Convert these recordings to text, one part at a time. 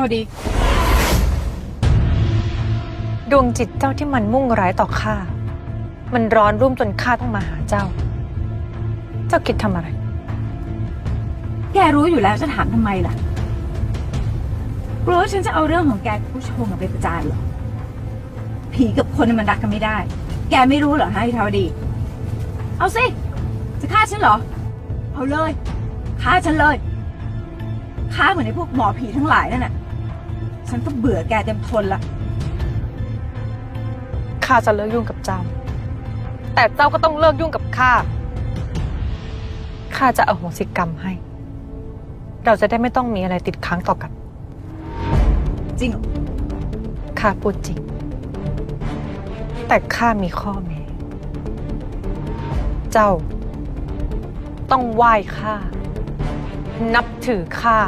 วดี ดวงจิตเจ้าที่มันมุ่งร้ายต่อข้า มันร้อนรุ่มจนข้าต้องมาหาเจ้า เจ้าคิดทำอะไร แกรู้อยู่แล้วจะถามทำไมล่ะรู้ว่าฉันจะเอาเรื่องของแกกับผู้ชมไปประจานเหรอ ผีกับคนมันรักกันไม่ได้ แกไม่รู้เหรอฮะไอ้ทาวดี เอาสิ จะฆ่าฉันเหรอ เอาเลย ฆ่าฉันเลย ฆ่าเหมือนไอ้พวกหมอผีทั้งหลายนั่นน่ะ ฉันก็เบื่อแกเต็มทนละ ข้าจะเลิกยุ่งกับเจ้า แต่เจ้าก็ต้องเลิกยุ่งกับข้า ข้าจะอโหสิกรรมให้ เราจะได้ไม่ต้องมีอะไรติดค้างต่อกัน จริงเหรอข้าพูดจริง แต่ข้ามีข้อแม้ เจ้า ต้องไหว้ข้า นับถือข้า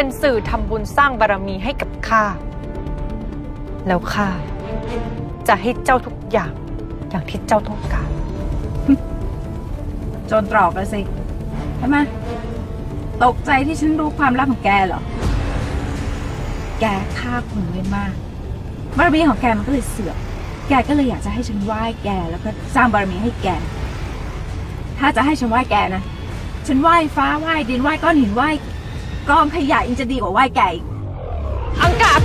เป็นสื่อทำบุญสร้างบารมีให้กับข้า แล้วข้าจะให้เจ้าทุกอย่างอย่างที่เจ้าต้องการ จนตรอกแล้วสิทำไมตกใจที่ฉันรู้ความลับของแกเหรอ แกฆ่าคนไว้มากบารมีของแกมันก็เลยเสื่อมแกก็เลยอยากจะให้ฉันไหว้แกแล้วก็สร้างบารมีให้แก ถ้าจะให้ฉันไหว้แกนะ ฉันไหว้ฟ้าไหว้ดินไหว้ก้อนหินไหว้ กองขยะยังจะดีกว่าไหว้แกอีก อังกับ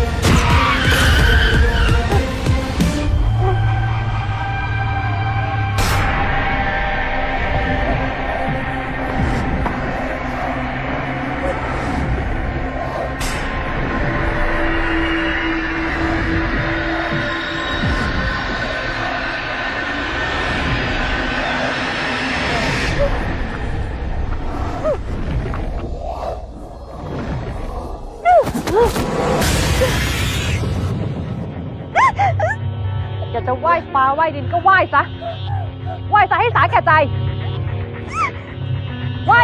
จะไหว้ฟ้าไหว้ดินก็ไหว้ซะ ไหว้ซะให้สาแก่ใจ ไหว้